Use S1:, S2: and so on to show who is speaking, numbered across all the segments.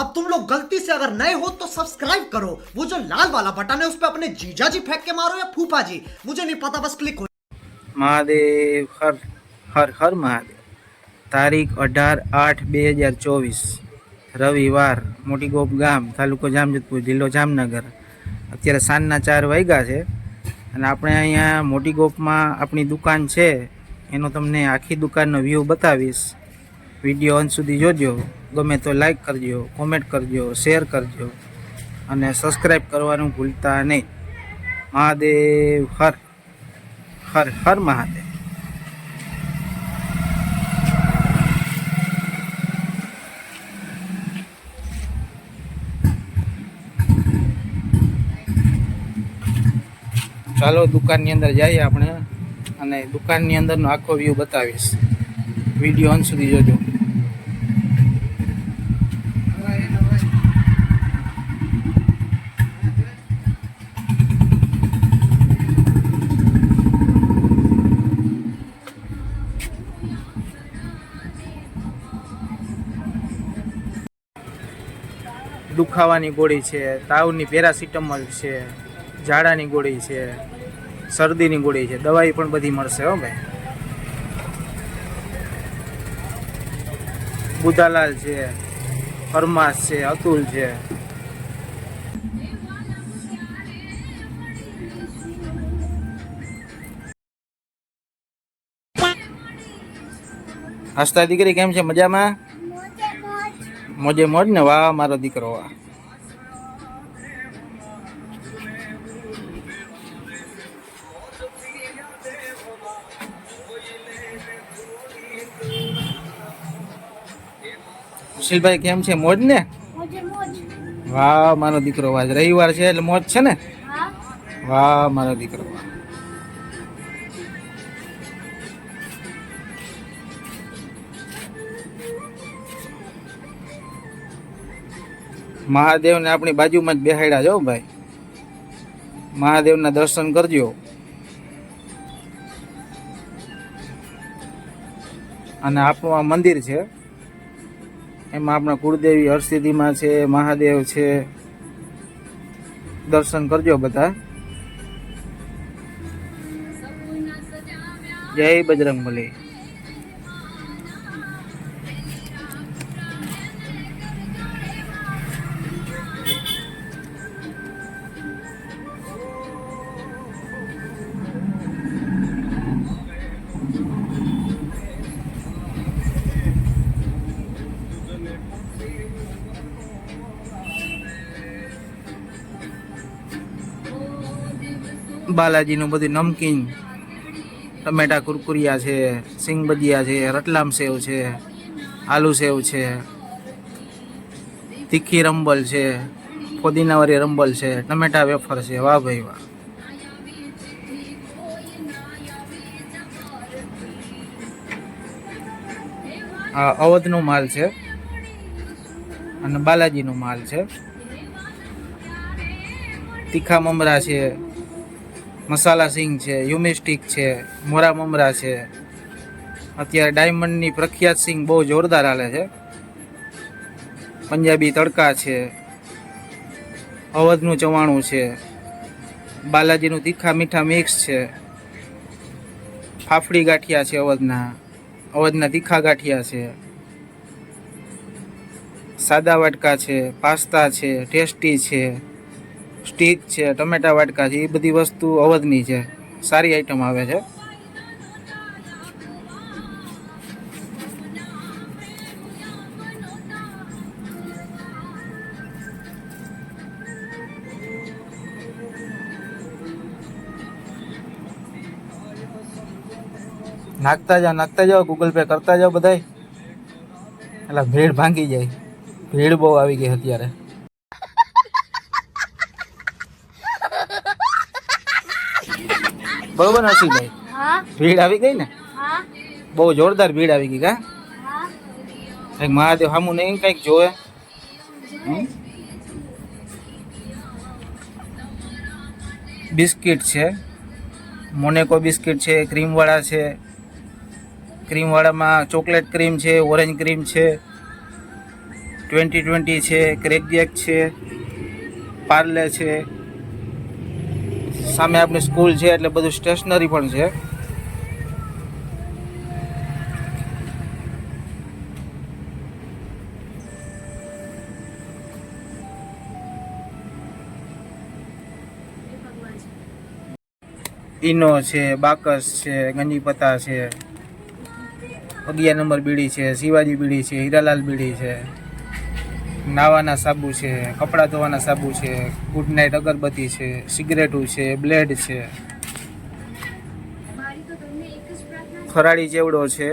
S1: अब तुम लोग गलती से अगर नए हो तो सब्सक्राइब करो वो जो लाल वाला बटन है उस पर अपने जीजा जी फेंक के मारो या फूफा जी मुझे नहीं पता बस क्लिक हो
S2: મહાદેવ હર હર હર મહાદેવ તારીખ અઢાર આઠ બે હજાર ચોવીસ રવિવાર મોટી ગોપ ગામ તાલુકો જામજોધપુર જિલ્લો જામનગર અત્યારે સાંજના ચાર વાગ્યા છે અને આપણે અહીંયા મોટી ગોપમાં આપણી દુકાન છે એનો તમને આખી દુકાનનો વ્યૂ બતાવીશ વિડીયો અંત સુધી જોજો ગમે તો લાઈક કરજો કોમેન્ટ કરજો શેર કરજો અને સબસ્ક્રાઈબ કરવાનું ભૂલતા નહીં. મહાદેવ, હર હર હર મહાદેવ. ચાલો દુકાનની અંદર જઈએ આપણે અને દુકાનની અંદરનો આખો વ્યૂ બતાવીશ. વીડિયો અંત સુધી જોજો. દુખાવાની ગોળી છે, તાવની પેરાસિટામોલ છે, ઝાડાની ગોળી છે, શરદીની ગોળી છે, દવાઈ પણ બધી મળશે હો ભાઈ. બુદાલાલ છે ફરમાસ છે, અતુલ છે. હસતા દીકરી કેમ છે? મજામાં? મોજે મોજ ને વાહ મારો દીકરો વાહ. સુશીલભાઈ કેમ છે? મોજ ને? વાહ મારો દીકરો વાહ. રવિવાર છે એટલે મોજ છે ને? વાહ મારો દીકરો વાહ. મહાદેવને આપણી બાજુમાં જ બેહાડ્યા જો ભાઈ. મહાદેવના દર્શન કરજો. અને આપણું આ મંદિર છે. એમાં આપણા કુળદેવી હરસિદ્ધિમાં છે, મહાદેવ છે. દર્શન કરજો બધા. જય બજરંગબલી. બાલાજીનું બધું નમકીન, ટમેટા કુરકુરિયા છે સિંગ ભજીયા છે, રતલામ સેવ છે, આલુ સેવ છે, તીખી રંબલ છે, ફોદીનાવાળી રંબલ છે, ટમેટા વેફર છે, વાહ ભાઈ વાહ. આ અવધનો માલ છે અને બાલાજીનો માલ છે. તીખા મમરા છે મસાલા સિંગ છે, યુમિસ્ટિક છે, મોરા મમરા છે. અત્યારે ડાયમંડની પ્રખ્યાત સિંગ બહુ જોરદાર હાલે છે. પંજાબી તડકા છે. અવધનું ચવાણું છે. બાલાજીનું તીખા મીઠા મિક્સ છે. ફાફડી ગાંઠિયા છે અવધના. અવધના તીખા ગાંઠિયા છે. સાદા વાટકા છે, પાસ્તા છે, ટેસ્ટી છે. સ્ટીક છે, ટમેટા વાટકા છે, એ બધી વસ્તુ અવધની છે. સારી આઈટમ આવે છે. નાખતા જાઓ નાખતા જાઓ ગૂગલ પે કરતા જાઓ બધાય. એટલે ભીડ ભાંગી જાય. ભીડ બહુ આવી ગઈ અત્યારે. બરોબર
S3: ભાઈ
S2: ભીડ આવી ગઈ ને? બહુ જોરદાર ભીડ આવી ગઈ કા?
S3: હા.
S2: કંઈક મહાદેવ સામું નહીં કંઈક જોવે? બિસ્કિટ છે. મોનેકો બિસ્કિટ છે ક્રીમવાળા છે. ક્રીમવાળામાં ચોકલેટ ક્રીમ છે ઓરેન્જ ક્રીમ છે. ટ્વેન્ટી ટ્વેન્ટી છે ક્રેકજેક છે. પાર્લે છે. સામે આપણી સ્કૂલ છે એટલે બધું સ્ટેશનરી પણ છે. ઈનો છે, બાકસ છે, ગંજીપતા છે, અગિયાર નંબર બીડી છે, શિવાજી બીડી છે, હીરાલાલ બીડી છે. નાવાના સાબુ છે, કપડાં ધોવાના સાબુ છે ગુડ નાઇટ અગરબત્તી છે સિગરેટું છે બ્લેડ છે. ફરાળી ચેવડો છે,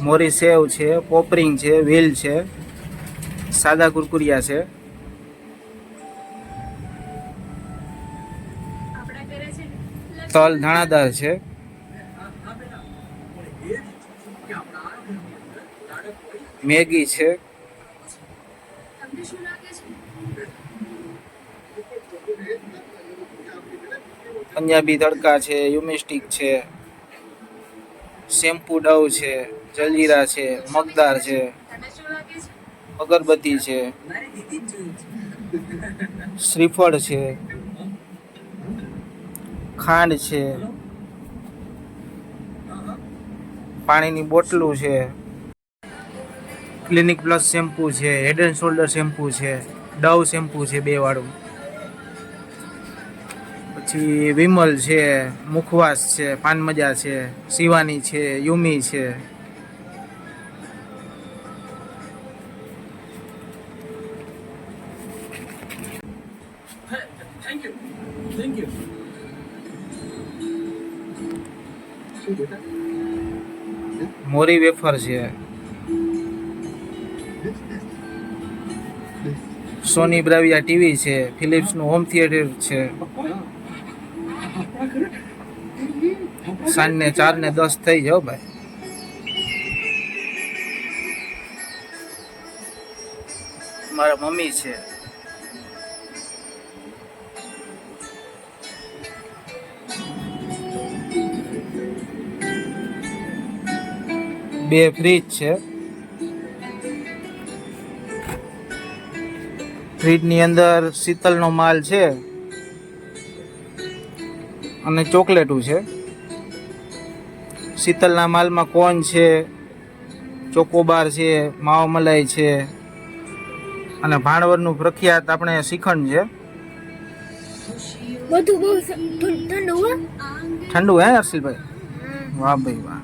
S2: મોરી સેવ છે, પોપરિંગ છે વ્હીલ છે, સાદા કુરકુરિયા છે. તલ ધાણાદાર છે. મેગી છે. પંજાબી તડકા છે, યુમિસ્ટિક છે, શેમ્પુ ડવ છે, જલજીરા છે, મગદાર છે, અગરબત્તી છે, શ્રીફળ છે, ખાંડ છે, પાણીની બોટલો છે, ક્લિનિક પ્લસ શેમ્પુ છે, હેડ એન્ડ શોલ્ડર શેમ્પુ છે, ડવ શેમ્પુ છે બે વાળું. પછી વિમલ છે મુખવાસ છે પાનમજા છે શિવાની છે યુમી છે. મોરી વેફર છે. સોની બ્રાવિયા ટીવી છે ફિલિપ્સનું હોમ થિયેટર છે. સાંજને ચાર ને દસ થઈ જાઓ ભાઈ. મારા મમ્મી છે. બે ફ્રીજ છે. ફ્રીજની અંદર શીતલનો માલ છે. અને ચોકલેટું છે. શીતલના માલમાં કોન છે ચોકોબાર છે માવા મલાઈ છે. અને ભાણવરનું પ્રખ્યાત આપણે શ્રીખંડ છે.
S3: બધું બહુ ઠંડુ હો.
S2: ઠંડુ હે હર્ષિલભાઈ? વાહ ભાઈ વાહ.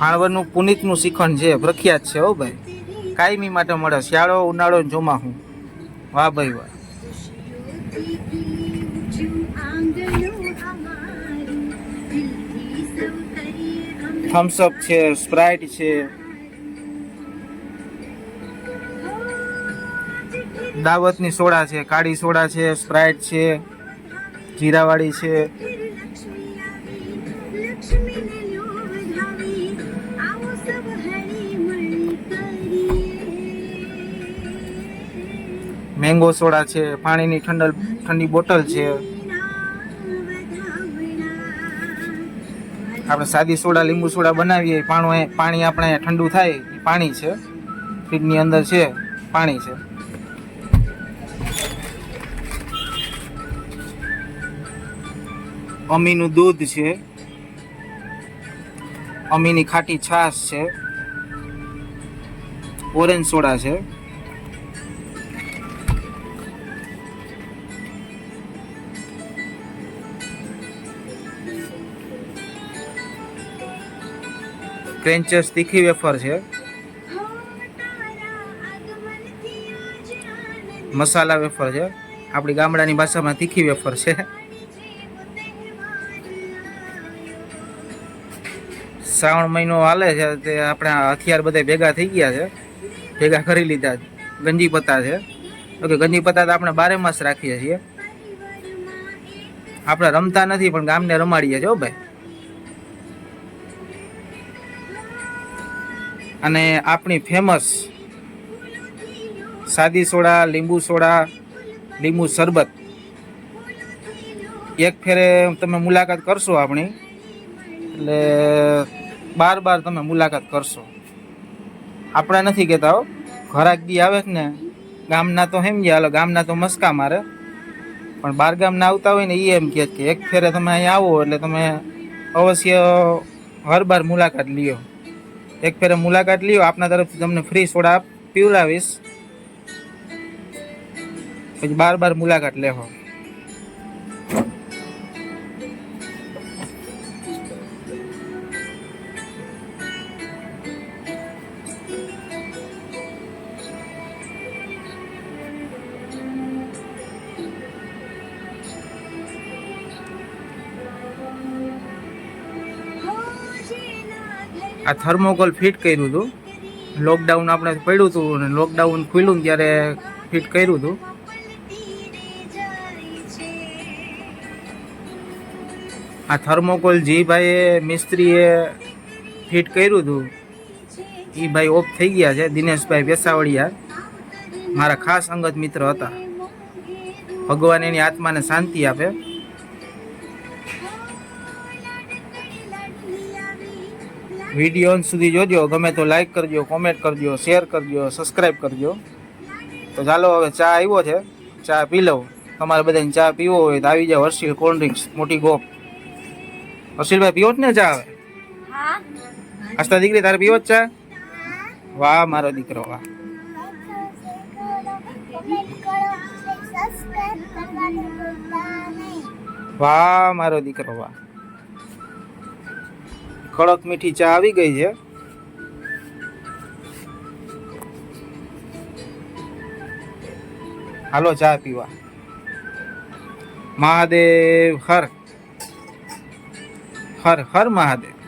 S2: ભાણવરનું પુનિતનું શ્રીખંડ છે પ્રખ્યાત છે હો ભાઈ. કાયમી માટે મળે શિયાળો ઉનાળો ચોમાસું વાહ ભાઈ વાહ. થમ્સઅપ છે સ્પ્રાઇટ છે. દાવતની સોડા છે, કાળી સોડા છે સ્પ્રાઇટ છે, જીરાવાળી છે. મેંગો સોડા છે, પાણીની ઠંડલ ઠંડી બોટલ છે. આપણે સાદી સોડા, લીંબુ સોડા બનાવીએ, પાણી પાણી આપણે ઠંડુ થાય, એ પાણી છે. ફ્રીજની અંદર છે, પાણી છે. અમીનું દૂધ છે. અમીની ખાટી છાશ છે. ઓરેન્જ સોડા છે. ક્રેન્ચર્સ તીખી વેફર છે. મસાલા વેફર છે. આપણી ગામડાની ભાષામાં તીખી વેફર છે. શ્રાવણ મહિનો હાલે છે, તે આપણા હથિયાર બધા ભેગા થઈ ગયા છે. ભેગા કરી લીધા. ગંજી પત્તા છે. ઓકે, ગંજી પત્તા તો આપણે બારે માસ રાખીએ છીએ. આપણે રમતા નથી, પણ ગામને રમાડીએ છીએ ભાઈ. અને આપણી ફેમસ સાદી સોડા, લીંબુ સોડા, લીંબુ શરબત. એક ફેરે તમે મુલાકાત કરશો આપણી. એટલે બાર બાર તમે મુલાકાત કરશો. આપણે નથી કહેતા હો. ઘરાકદી આવે ને, ગામના તો સમજ્યા હાલો ગામના તો મસ્કા મારે. પણ બાર ગામના આવતા હોય ને એ એમ કહે કે એક ફેરે તમે અહીંયા આવો એટલે તમે અવશ્ય હર બાર મુલાકાત લ્યો. એક ફેરે મુલાકાત લ્યો, આપના તરફથી તમને ફ્રી સોડા પીવડાવીશ. પછી બાર બાર મુલાકાત લેહો. આ થર્મોકોલ ફિટ કર્યું હતું. લોકડાઉન આપણે પડ્યું હતું અને લોકડાઉન ખુલ્યું ત્યારે ફિટ કર્યું હતું. આ થર્મોકોલ જે ભાઈએ, મિસ્ત્રીએ ફિટ કર્યું હતું. એ ભાઈ ઓફ થઈ ગયા છે, દિનેશભાઈ વેસાવળિયા મારા ખાસ અંગત મિત્ર હતા. ભગવાન એની આત્માને શાંતિ આપે. વીડિયો અંત સુધી જોજો. ગમે તો લાઈક કરજો કોમેન્ટ કરજો શેર કરજો સબસ્ક્રાઈબ કરજો. તો ચાલો હવે ચા આવ્યો છે. ચા પી લઉં. તમારે બધાને ચા પીવો હોય તો આવી જાવ હર્ષિલ કોલ્ડ ડ્રિંક્સ મોટી ગોપ હર્ષિલભાઈ પીવો જ ને ચા હવે?
S3: હા.
S2: આસ્તા દીકરી તારે પીવો જ ચા? વાહ મારો દીકરો વાહ. વાહ મારો દીકરો વાહ. કડક મીઠી ચા આવી ગઈ છે. હાલો ચા પીવા. મહાદેવ હર. હર હર મહાદેવ.